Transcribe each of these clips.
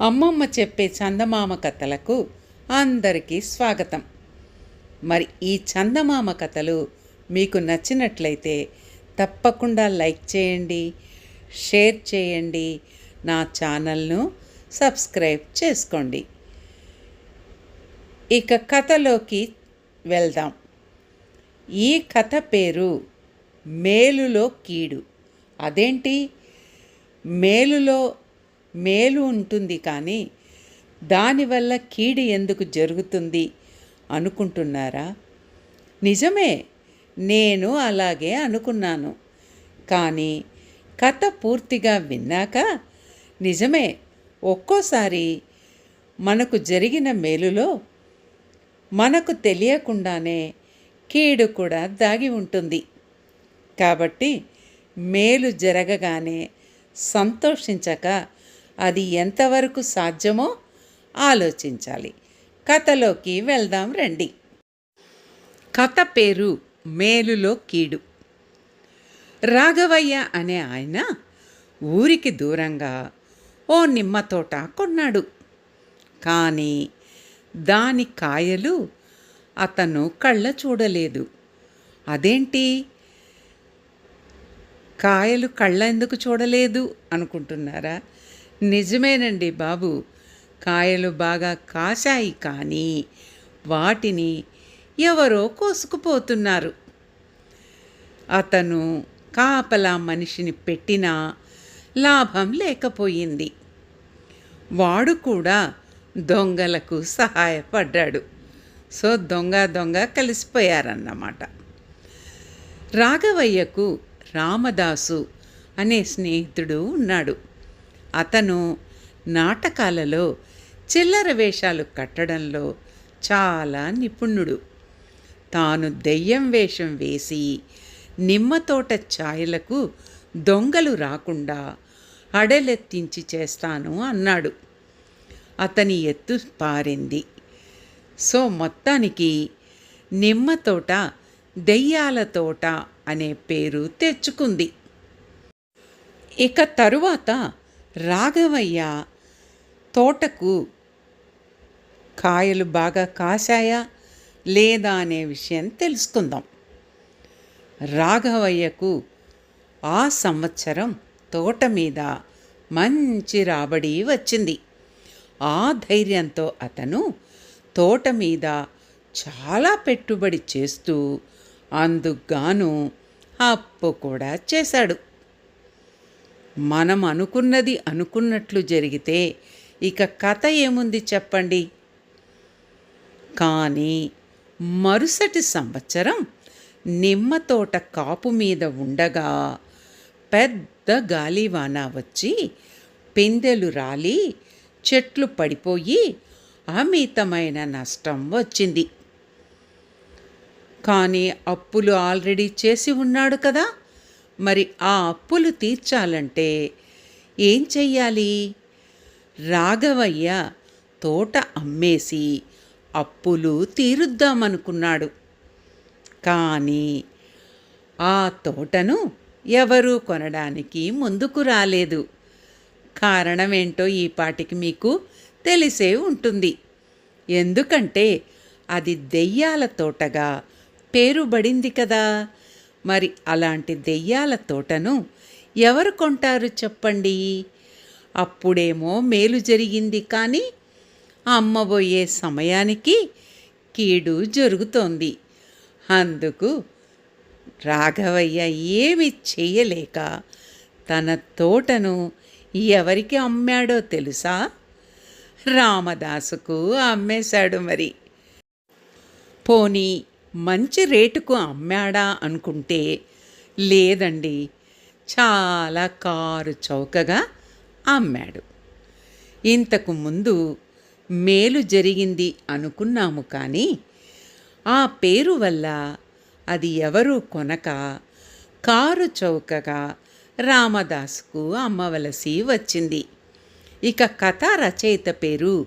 అమ్మమ్మ చెప్పే చందమామ కథలకు అందరికీ స్వాగతం. మరి ఈ చందమామ కథలు మీకు నచ్చినట్లయితే తప్పకుండా లైక్ చేయండి షేర్ చేయండి నా ఛానల్ను సబ్స్క్రైబ్ చేసుకోండి. ఇక కథలోకి వెళ్దాం. ఈ కథ పేరు మేలులో కీడు. అదేంటి? మేలులో మేలు ఉంటుంది కానీ దానివల్ల కీడు ఎందుకు జరుగుతుంది అనుకుంటున్నారా? నిజమే నేను అలాగే అనుకున్నాను. కానీ కథ పూర్తిగా విన్నాక నిజమే ఒక్కోసారి మనకు జరిగిన మేలులో మనకు తెలియకుండానే కీడు కూడా దాగి ఉంటుంది. కాబట్టి మేలు జరగగానే సంతోషించక అది ఎంతవరకు సాధ్యమో ఆలోచించాలి. కథలోకి వెళ్దాం రండి. కథ పేరు మేలులో కీడు. రాఘవయ్య అనే ఆయన ఊరికి దూరంగా ఓ నిమ్మ తోట కొన్నాడు. కానీ దాని కాయలు అతను కళ్ళ చూడలేదు. అదేంటి? కాయలు కళ్ళ ఎందుకు చూడలేదు అనుకుంటున్నారా? నిజమేనండి బాబు. కాయలు బాగా కాశాయి కానీ వాటిని ఎవరో కోసుకుపోతున్నారు. అతను కాపలా మనిషిని పెట్టినా లాభం లేకపోయింది. వాడు కూడా దొంగలకు సహాయపడ్డాడు. సో దొంగ దొంగ కలిసిపోయారన్నమాట. రాఘవయ్యకు రామదాసు అనే స్నేహితుడు ఉన్నాడు. అతను నాటకాలలో చిల్లర వేషాలు కట్టడంలో చాలా నిపుణుడు. తాను దెయ్యం వేషం వేసి నిమ్మతోట ఛాయలకు దొంగలు రాకుండా అడలెత్తించి చేస్తాను అన్నాడు. అతని ఎత్తు పారింది. సో మొత్తానికి నిమ్మ తోట దెయ్యాల తోట అనే పేరు తెచ్చుకుంది. ఇక తరువాత రాఘవయ్య తోటకు కాయలు బాగా కాశాయా లేదా అనే విషయం తెలుసుకుందాం. రాఘవయ్యకు ఆ సంవత్సరం తోట మీద మంచి రాబడి వచ్చింది. ఆ ధైర్యంతో అతను తోట మీద చాలా పెట్టుబడి చేస్తూ అందుకుగాను అప్పు కూడా చేశాడు. మనం అనుకున్నది అనుకున్నట్లు జరిగితే ఇక కథ ఏముంది చెప్పండి? కానీ మరుసటి సంవత్సరం నిమ్మ తోట కాపు మీద ఉండగా పెద్ద గాలివాన వచ్చి పిందెలు రాలి చెట్లు పడిపోయి అమితమైన నష్టం వచ్చింది. కానీ అప్పులు ఆల్రెడీ చేసి ఉన్నాడు కదా? మరి ఆ అప్పులు తీర్చాలంటే ఏం చెయ్యాలి? రాఘవయ్య తోట అమ్మేసి అప్పులు తీరుద్దామనుకున్నాడు. కానీ ఆ తోటను ఎవరూ కొనడానికి ముందుకు రాలేదు. కారణమేంటో ఈ పాటికి మీకు తెలిసే ఉంటుంది. ఎందుకంటే అది దెయ్యాల తోటగా పేరుబడింది కదా. మరి అలాంటి దెయ్యాల తోటను ఎవరు కొంటారు చెప్పండి? అప్పుడేమో మేలు జరిగింది కానీ అమ్మబోయే సమయానికి కీడు జరుగుతోంది. అందుకు రాఘవయ్య ఏమి చేయలేక తన తోటను ఎవరికి అమ్మాడో తెలుసా? రామదాసుకు అమ్మేశాడు మరి. పోనీ మంచి రేటుకు అమ్మాడా అనుకుంటే లేదండి చాలా కారు చౌకగా అమ్మాడు. ఇంతకు ముందు మేలు జరిగింది అనుకున్నాము కానీ ఆ పేరు వల్ల అది ఎవరూ కొనక కారు చౌకగా రామదాసుకు అమ్మవలసి వచ్చింది. ఇక కథా రచయిత పేరు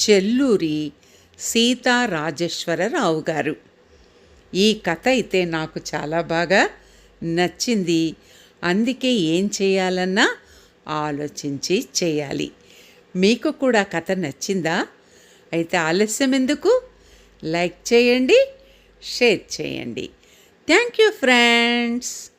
చెల్లూరి సీతారాజేశ్వరరావు గారు. ఈ కథ అయితే నాకు చాలా బాగా నచ్చింది. అందుకే ఏం చేయాలన్నా ఆలోచించి చేయాలి. మీకు కూడా కథ నచ్చిందా? అయితే ఆలస్యం ఎందుకు? లైక్ చేయండి షేర్ చేయండి. Thank you friends.